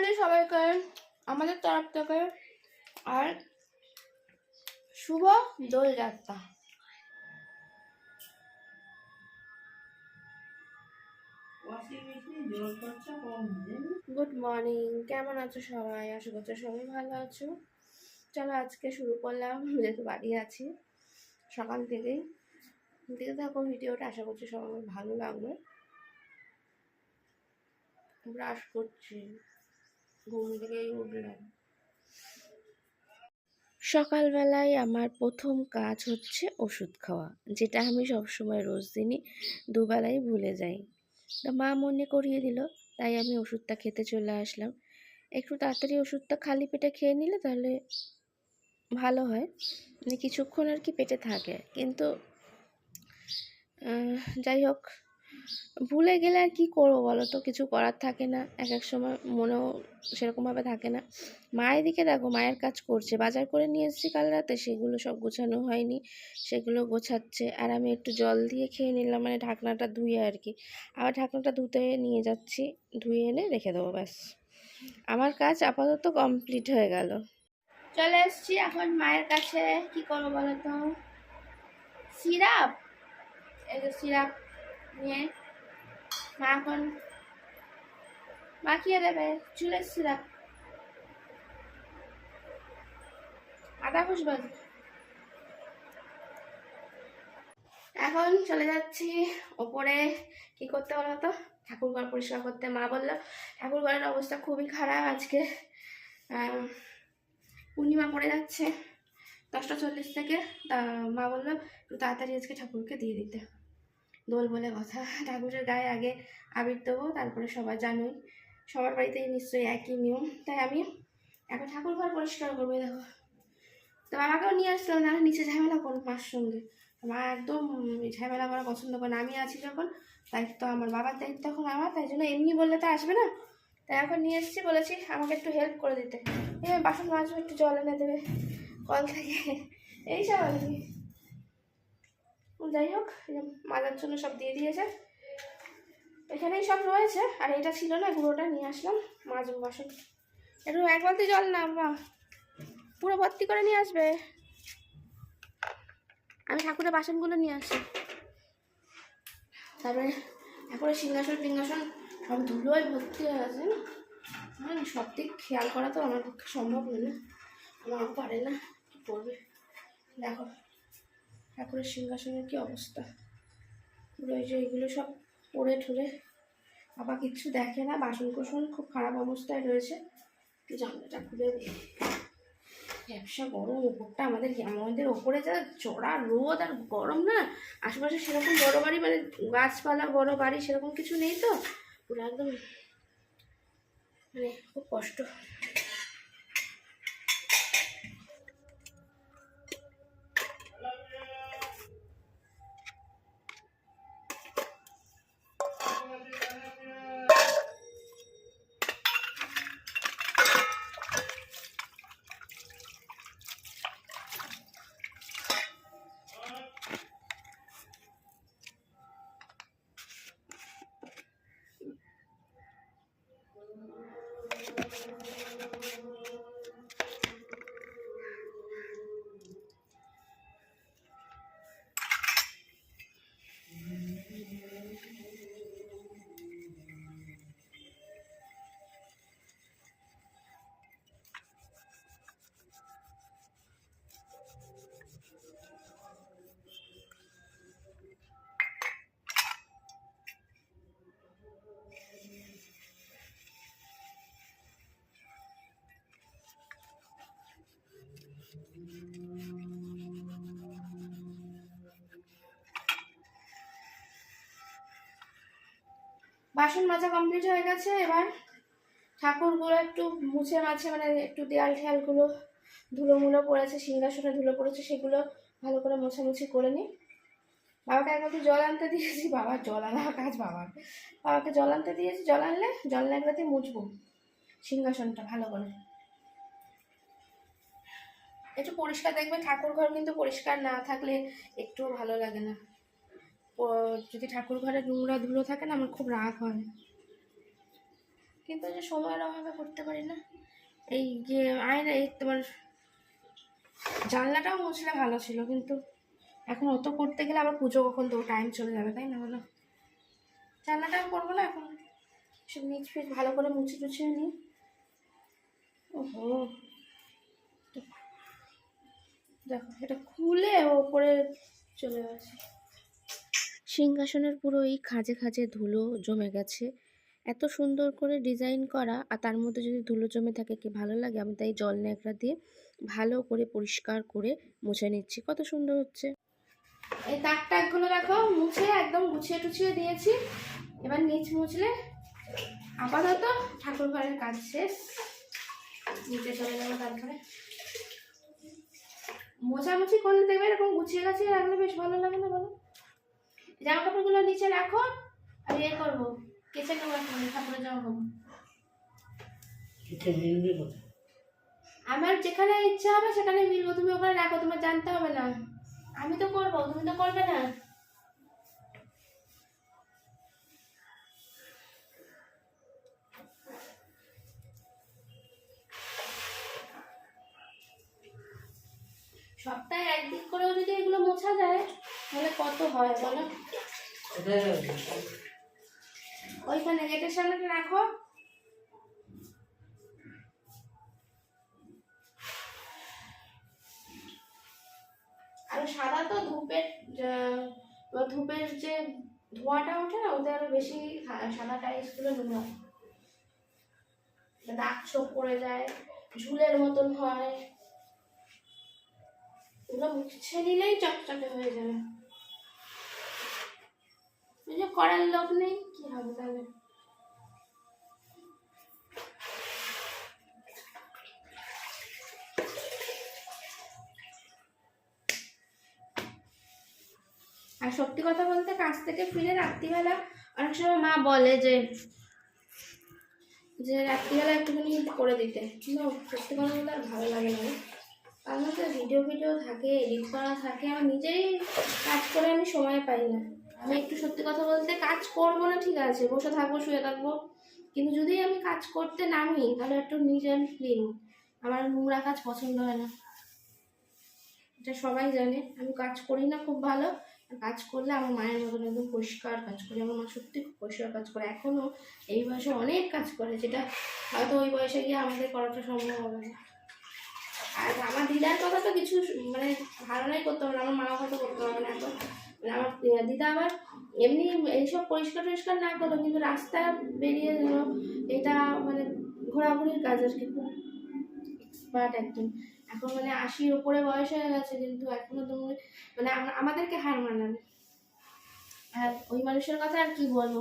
হোলি সবাইকে আমাদের তরফ থেকে আর শুভ দোলযাত্রা। গুড মর্নিং কেমন আছো সবাই? আশা করছ সবাই ভালো আছো। চলো আজকে শুরু করলাম যেহেতু বাড়ি আছি সকাল থেকেই। দেখতে থাকো ভিডিওটা আশা করছি সবার ভালো লাগবে। ব্রাশ করছি। ঘুম থেকেই সকালবেলায় আমার প্রথম কাজ হচ্ছে ওষুধ খাওয়া, যেটা আমি সবসময় রোজ দিনই দুবেলাই ভুলে যাই। তা মা মনে করিয়ে দিল, তাই আমি ওষুধটা খেতে চলে আসলাম। একটু তাড়াতাড়ি ওষুধটা খালি পেটে খেয়ে নিলে তাহলে ভালো হয়। মানে কিছুক্ষণ আর কি পেটে থাকে। কিন্তু যাই হোক ভুলে গেলে আর কী করব বলো তো? কিছু করার থাকে না। এক এক সময় মনেও সেরকমভাবে থাকে না। মায়ের দিকে দেখো, মায়ের কাজ করছে। বাজার করে নিয়ে এসেছি কাল রাতে। সেগুলো সব গোছানো হয়নি। সেগুলো গোছাচ্ছে। আর আমি একটু জল দিয়ে খেয়ে নিলাম। মানে ঢাকনাটা ধুয়ে আর কি। আবার ঢাকনাটা ধুতে নিয়ে যাচ্ছি। ধুয়ে এনে রেখে দেবো, ব্যাস। আমার কাজ আপাতত কমপ্লিট হয়ে গেল। চলে এসছি এখন মায়ের কাছে। কি করব বলো তো? সিরাপ? এই যে সিরাপ নিয়ে মা এখন মাখিয়ে দেবে চুলের সিরাপ। আদা খুশবাজ এখন চলে যাচ্ছি ওপরে। কি করতে বলো তো? ঠাকুর ঘর পরিষ্কার করতে। মা বলল, ঠাকুর ঘরের অবস্থা খুবই খারাপ আজকে। পূর্ণিমা পড়ে যাচ্ছে। দশটা চল্লিশ থেকে। মা বলল, একটু তাড়াতাড়ি আজকে ঠাকুরকে দিয়ে দিতে। দোল বলে কথা। ঠাকুরের গায়ে আগে আবির দেবো, তারপরে সবাই জানোই সবার বাড়িতেই নিশ্চয়ই একই নিয়ম। তাই আমি এখন ঠাকুর ঘর পরিষ্কার করব দেখো। তো আমাকেও নিয়ে আসলো না নিচে ঝামেলা করুন মার সঙ্গে। মা একদম ঝামেলা করা পছন্দ করে আমি আছি যখন, দায়িত্ব আমার, বাবার দায়িত্ব এখন আমার, তাই জন্য এমনি বললে তো আসবে না। তাই এখন নিয়ে এসেছি, বলেছি আমাকে একটু হেল্প করে দিতে। এ বাসন মাজবো, একটু জল এনে দেবে। কল থেকে। এই সব আর কি। যাই হোক মাজার জন্য সব দিয়ে দিয়েছে। এখানেই সব রয়েছে আর এটা ছিল না গুঁড়োটা নিয়ে আসলাম মাজবো বাসন। একটু এক বালতি জল না বা পুরো ভর্তি করে নিয়ে আসবে। আমি ঠাকুরের বাসনগুলো নিয়ে আসি। তারপরে ঠাকুরের সিংহাসন টিংহাসন সব ধুলোয় ভর্তি হয়ে আছে না মানে সব দিক খেয়াল করা তো আমার পক্ষে সম্ভব নয় না। আমার পারে না কি করবে? দেখো। ঠাকুরের সিংহাসনের কি অবস্থা? পুরো এই যে এগুলো সব পড়ে ঠরে বাবা কিচ্ছু দেখে না বাসন কোসন খুব খারাপ অবস্থায় রয়েছে। জানলাটা খুলে ব্যবসা গরম ওপরটা আমাদের আমাদের ওপরে যা চড়া রোদ আর গরম না? আশেপাশে সেরকম বড় বাড়ি মানে গাছপালা, বড় বাড়ি সেরকম কিছু নেই তো? পুরো একদম মানে খুব কষ্ট। বাসন মাজা কমপ্লিট হয়ে গেছে, এবার ঠাকুরগুলো একটু মুছে মাছে মানে একটু দেয়াল ঠেয়ালগুলো ধুলো মুলো পড়েছে, সিংহাসনে ধুলো পড়েছে, সেগুলো ভালো করে মোছামুছি করে নিই। বাবাকে একবার জল আনতে দিয়েছি বাবার জল আনা কাজ বাবার। বাবাকে জল আনতে দিয়েছি, জল আনলে জল লাগলাতে মুছবো সিংহাসনটা ভালো করে। একটু পরিষ্কার দেখবে ঠাকুর ঘর কিন্তু পরিষ্কার না থাকলে একটুও ভালো লাগে না। যদি ঠাকুর ঘরে নোংরা ধুলো থাকে না, আমার খুব রাগ হয়। কিন্তু যে সময়ের অভাবে করতে পারি না। এই যে আয়না এই তোমার জানলাটাও মুছলে ভালো ছিল, কিন্তু এখন অত করতে গেলে আবার পুজো কখন তো টাইম চলে যাবে, তাই না বলো? জানলাটাও করব না এখন। সব নিচ ফিচ ভালো করে মুছে টুছে নিই ওহো। দেখো, এটা খুলে ওপরে চলে গেছে। সিংহাসনের পুরো এই খাঁজে খাঁজে ধুলো জমে গেছে। এত সুন্দর করে ডিজাইন করা আর তার মধ্যে যদি ধুলো জমে থাকে কি ভালো লাগে? আমি তাই জল ন্যাকড়া দিয়ে ভালো করে পরিষ্কার করে মুছে নিচ্ছি। কত সুন্দর হচ্ছে। এই তাক টাকগুলো দেখো, মুছে একদম গুছিয়ে টুছিয়ে দিয়েছি। এবার নিচ মুছলে আপাতত ঠাকুর ঘরের কাজ শেষ। নিচে চলে যাব তারপরে মোছামুছি করলে দেখবে এরকম গুছিয়ে গাছিয়ে রাখলে বেশ ভালো লাগে না বলো? জামা কাপড়গুলো নিচে রাখো আর ইয়ে করব কেচে নেব এখন ঠাকুরের জামা কাপড়। আমার যেখানে ইচ্ছা হবে সেখানে মিলবো তুমি ওখানে রাখো তোমার জানতে হবে না। আমি তো করব তুমি তো করবে না। সপ্তাহে একদিন করেও যদি এগুলো মোছা যায় তাহলে কত হয় বলো? ওইখানে গেটের সামনে রাখো? আর সাদা তো ধূপের ধূপের যে ধোঁয়াটা ওঠে না ওতে আরও বেশি সাদা টাইলসগুলো নোংরা দাগ ছোপ পড়ে যায় ঝুলের মতন হয়। ওগুলো মুছে নিলেই চকচকে হয়ে যাবে। যে করার লোক নেই, কি হবে তাহলে? আর সত্যি কথা বলতে কাজ থেকে ফিরে রাত্রিবেলা অনেক সময় মা বলে যে যে রাত্রিবেলা একটুখানি করে দিতে। কিন্তু সত্যি কথা বলতে আর ভালো লাগে না। তার মধ্যে ভিডিও ভিডিও থাকে এডিট করা থাকে আমার নিজেই কাজ করে আমি সময় পাই না। আমি একটু সত্যি কথা বলতে কাজ করব না, ঠিক আছে, বসে থাকব, শুয়ে থাকব। কিন্তু যদি আমি কাজ করতে নামি, তাহলে একটু নিজের ক্লিন আমার নোংরা কাজ পছন্দ হয় না। এটা সবাই জানে। আমি কাজ করি না খুব ভালো। কাজ করলে আমার মায়ের মতন একদম পরিষ্কার কাজ করে। আমার মা সত্যি খুব পরিষ্কার কাজ করে। এখনও এই বয়সে অনেক কাজ করে, যেটা হয়তো ওই বয়সে গিয়ে আমাদের করাটা সম্ভব হবে না। আর আমার দিদার কথা তো কিছু মানে ধারণাই করতে হবে না। আমার মাও হয়তো করতে হবে না এখন আমার দিদা আবার এমনি এইসব পরিষ্কার টরিষ্কার না করল কিন্তু রাস্তা বেরিয়ে গেল এটা মানে ঘোরাঘুরির কাজ আর কি, খুব এক্সপার্ট একদম এখন মানে আশির ওপরে বয়স হয়ে গেছে, কিন্তু এখনও তুমি মানে আমাদেরকে হার মানাবে। আর ওই মানুষের কথা আর কি বলব?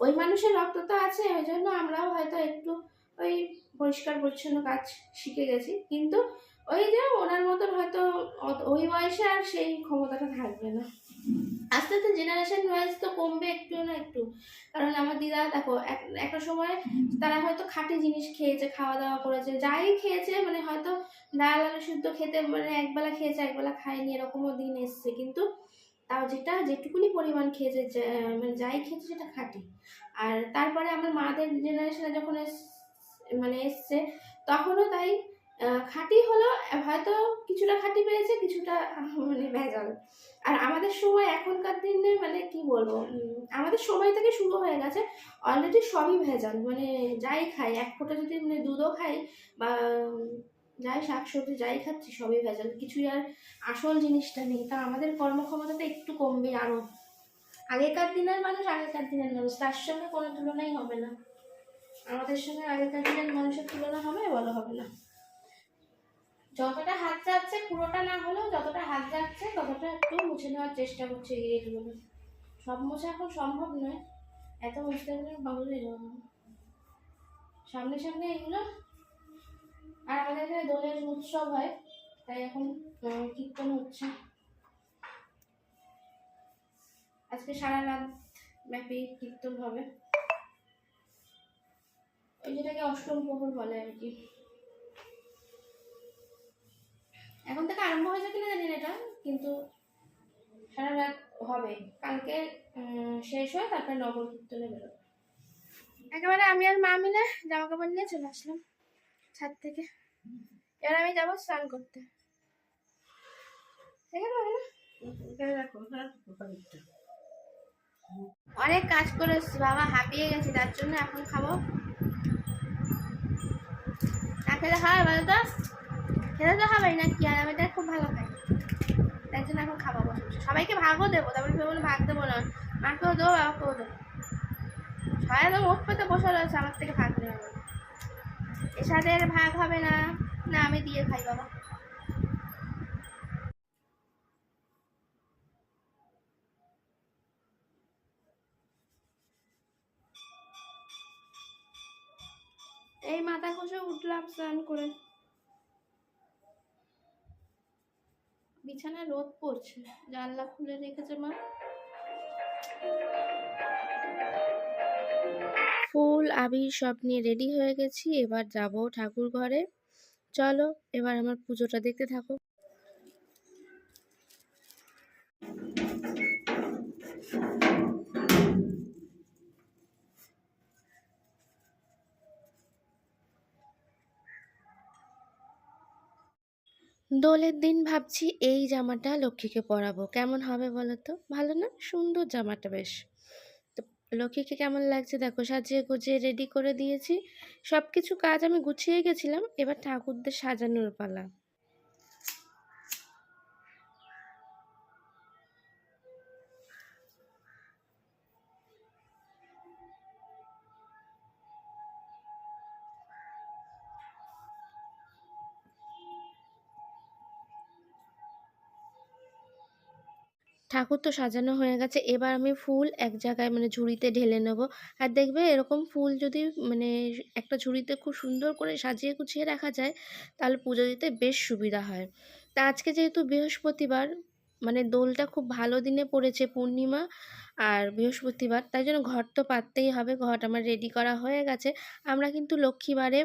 ওই মানুষের রক্ত তো আছে, ওই জন্য আমরাও হয়তো একটু ওই পরিষ্কার পরিচ্ছন্ন কাজ শিখে গেছি। কিন্তু ওই যে ওনার মতন হয়তো ওই বয়সে আর সেই ক্ষমতাটা থাকবে না। আস্তে আস্তে জেনারেশন ওয়াইজ তো কমবে একটু না একটু। কারণ আমার দিদা, দেখো, এক- একটা সময় তারা হয়তো খাঁটি জিনিস খেয়েছে খাওয়া দাওয়া করেছে, যাই খেয়েছে মানে হয়তো ডাল, আলু শুদ্ধ খেতে মানে একবেলা খেয়েছে, একবেলা খায়নি, এরকমও দিন এসছে। কিন্তু তাও যেটা, যেটুকুনি পরিমাণ খেয়েছে মানে যাই খেয়েছে সেটা খাঁটি। আর তারপরে আমার মাদের জেনারেশনে যখন মানে এসছে, তখনও তাই খাঁটি হলো হয়তো কিছুটা খাঁটি পেয়েছে, কিছুটা মানে ভেজাল। আর আমাদের সময় এখনকার দিনে মানে কি বলব আমাদের সময় থেকে শুরু হয়ে গেছে অলরেডি সবই ভেজাল। মানে যাই খাই, এক ফোঁটা যদি মানে দুধও খাই বা যাই শাকসবজি যাই খাচ্ছি, সবই ভেজাল। কিছুই আর আসল জিনিসটা নেই। তা আমাদের কর্মক্ষমতা তো একটু কমবে আরও আগেকার দিনের মানুষ আগেকার দিনের মানুষ, তার সঙ্গে কোনো তুলনাই হবে না। আমাদের সঙ্গে আগেকার দিনের মানুষের তুলনা হবে বলা হবে না। যতটা হাত যাচ্ছে, পুরোটা না হলেও যতটা হাত যাচ্ছে, ততটা একটু মুছে নেওয়ার চেষ্টা করছে এই এগুলো। সব মোছা এখন সম্ভব নয়। এত মুছতে হয়ে যাব সামনে সামনে এগুলো আর আমাদের এখানে দোলের উৎসব হয়, তাই এখন কীর্তন হচ্ছে আজকে সারা রাত ব্যাপী কীর্তন হবে। ওই যেটাকে অষ্টম প্রহর বলে আর কি। এখন থেকে আরম্ভ হয়েছে কিনা জানি না এটা কিন্তু সারা রাত হবে। কালকে শেষ হয়ে তারপরে নগর কীর্তনে বেরোবে। একেবারে আমি আর মা মিলে জামা কাপড় নিয়ে চলে আসলাম ছাদ থেকে। এবার আমি যাব স্নান করতে। অনেক কাজ করে বাবা হাঁপিয়ে গেছে তার জন্য এখন খাব। না খেলে খাবে বলো তো? খেলে তো খাবেই না, কি আর আমি এটা খুব ভালো খাই। তার জন্য এখন খাব বসে। সবাইকে ভাগও দেবো, তারপরে কেউ বলে ভাগ দেবো না। মাকেও দেবো, বাবাকেও দেবো। সবাই তো মুখ পেতে বসে রয়েছে, আমার থেকে ভাগ নেবে না এর ভাগ হবে না না আমি দিয়ে খাই, বাবা। এই মাথা ঘষে উঠলাম স্নান করে। বিছানায় রোদ পড়ছে। জানলা খুলে রেখেছে মা। ফুল, আবির সব নিয়ে রেডি হয়ে গেছি। এবার যাব ঠাকুর ঘরে। চলো, এবার আমার পুজোটা দেখতে থাকো। দোলের দিন ভাবছি এই জামাটা লক্ষ্মীকে পরাবো। কেমন হবে বলো তো ভালো না? সুন্দর জামাটা বেশ। তো লক্ষ্মীকে কেমন লাগছে দেখো, সাজিয়ে গুজিয়ে রেডি করে দিয়েছি। সব কিছু কাজ আমি গুছিয়ে গেছিলাম, এবার ঠাকুরদের সাজানোর পালা। ঠাকুর তো সাজানো হয়ে গেছে। এবার আমি ফুল এক জায়গায় মানে ঝুড়িতে ঢেলে নেব। আর দেখবে এরকম ফুল যদি মানে একটা ঝুড়িতে খুব সুন্দর করে সাজিয়ে গুছিয়ে রাখা যায়, তাহলে পুজো দিতে বেশ সুবিধা হয়। তা আজকে যেহেতু বৃহস্পতিবার মানে দোলটা খুব ভালো দিনে পড়েছে পূর্ণিমা আর বৃহস্পতিবার, তাই জন্য ঘর তো পাততেই হবে। ঘর আমার রেডি করা হয়ে গেছে। আমরা কিন্তু লক্ষ্মীবারে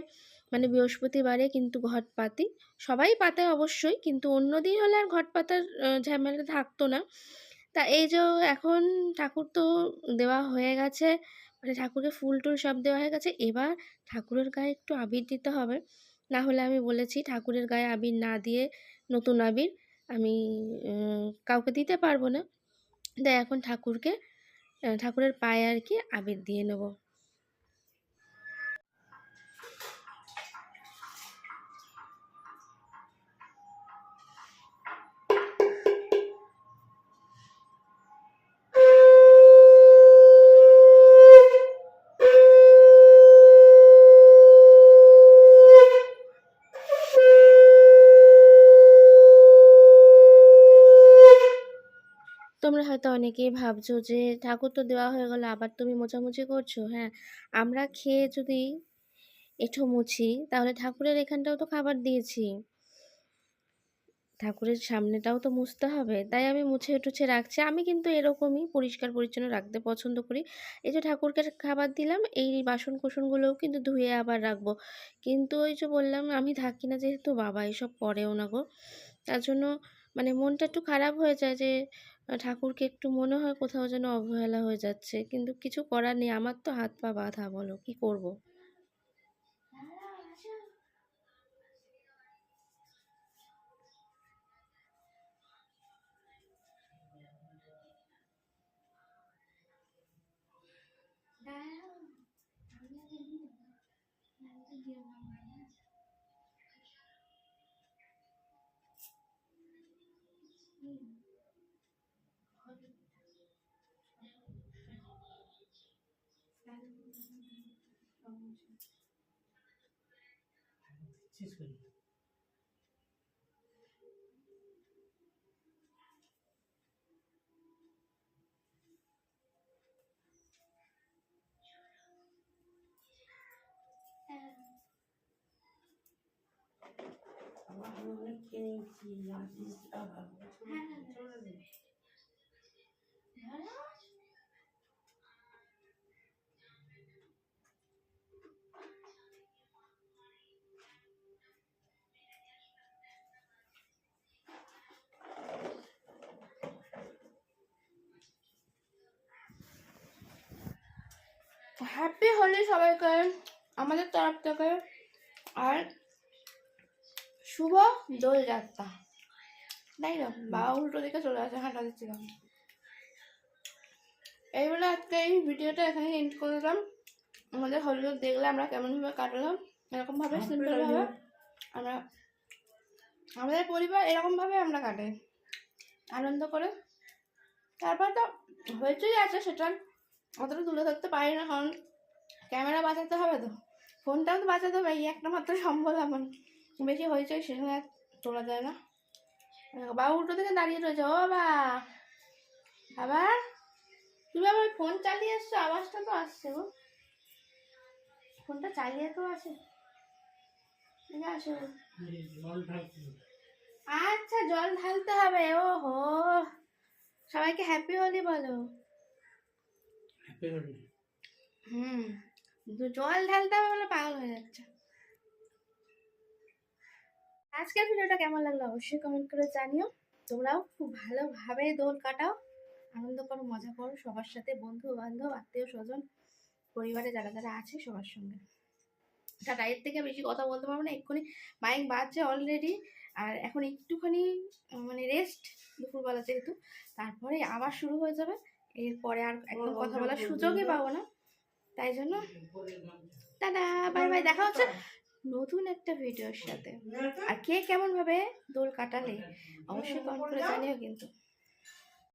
মানে বৃহস্পতিবারে কিন্তু ঘট পাতি সবাই পাতে অবশ্যই, কিন্তু অন্য দিন হলে আর ঘট পাতার ঝামেলা থাকতো না। তা এই যে এখন ঠাকুর তো দেওয়া হয়ে গেছে মানে ঠাকুরকে ফুল টুল সব দেওয়া হয়ে গেছে, এবার ঠাকুরের গায়ে একটু আবির দিতে হবে। না হলে আমি বলেছি ঠাকুরের গায়ে আবির না দিয়ে নতুন আবির আমি কাউকে দিতে পারব না। তাই এখন ঠাকুরকে ঠাকুরের পায়ে আর কি আবির দিয়ে নেব। হয়তো অনেকেই ভাবছ যে, ঠাকুর তো দেওয়া হয়ে গেল, আবার তুমি মোছামুছি করছ? হ্যাঁ আমরা খেয়ে যদি এঁঠো মুছি, তাহলে ঠাকুরের এখানটাও তো খাবার দিয়েছি। ঠাকুরের সামনেটাও তো মুছতে হবে, তাই আমি মুছে টুছে রাখছি। আমি কিন্তু এরকমই পরিষ্কার পরিচ্ছন্ন রাখতে পছন্দ করি। এই যে ঠাকুরকে খাবার দিলাম, এই বাসন কোসনগুলোও কিন্তু ধুয়ে আবার রাখব। কিন্তু ওই যে বললাম, আমি থাকি না যেহেতু বাবা, এসব করেও না গো। তার জন্য মানে মনটা একটু খারাপ হয়ে যায় যে ঠাকুরকে একটু মনে হয় কোথাও যেন অবহেলা হয়ে যাচ্ছে। কিন্তু কিছু করার নেই, আমার তো হাত পা বাঁধা, বলো, কি করব? শেষ করি। আমার অনেক খেয়ে হ্যাপি হোলি সবাইকে আমাদের তরফ থেকে। আর শুভ দোলযাত্রা। তাই না? বাবা উল্টো দিকে চলে আসে হাঁটা দিচ্ছিলাম এই বলে আজকে এই ভিডিওটা এখানে এন্ড করলাম আমাদের হোলি দেখলে আমরা কেমনভাবে কাটালাম এরকমভাবে সিম্পলভাবে আমরা আমাদের পরিবার এরকমভাবে আমরা কাটাই আনন্দ করে। তারপর তো হয়েছেই আছে সেটা। অতটা তুলে ধরতে পারি না, কারণ ক্যামেরা বাঁচাতে হবে তো। ফোনটাও তো বাঁচাতে হবে, এই একটা মাত্র সম্বল এমন বেশি হয়েছে সেখানে আর তোলা যায় না। বাবা, উল্টো থেকে দাঁড়িয়ে রয়েছে, ও বাবা। আবার তুমি আবার ফোন চালিয়ে এসছো? আওয়াজটা তো আসছে গো। ফোনটা চালিয়ে তো আসে। ঢালছি আচ্ছা জল ঢালতে হবে ও হো সবাইকে হ্যাপি হোলি বলো। হুম। জল ঢালতে হবে বলে পাগল হয়ে যাচ্ছে। আজকের ভিডিওটা কেমন লাগল অবশ্যই কমেন্ট করে জানিও। তোমরাও খুব ভালোভাবে দোল কাটাও। আনন্দ করো, মজা করো। সবার সাথে বন্ধু, বান্ধব, আত্মীয়, স্বজন, পরিবারে যারা যারা আছে সবার সঙ্গে। টাটা, এর থেকে বেশি কথা বলতে পারব না, এক্ষুনি মাইক বাজছে অলরেডি আর এখন একটুখানি মানে রেস্ট দুপুরবেলা যেহেতু, তারপরে আবার শুরু হয়ে যাবে। এরপরে আর একদম কথা বলার সুযোগই পাবো না। তাই জন্য টাটা বাই বাই দেখা হচ্ছে নতুন একটা ভিডিওর সাথে। আর কে কেমন ভাবে দোল কাটালে অবশ্যই কমেন্ট করে জানিও কিন্তু।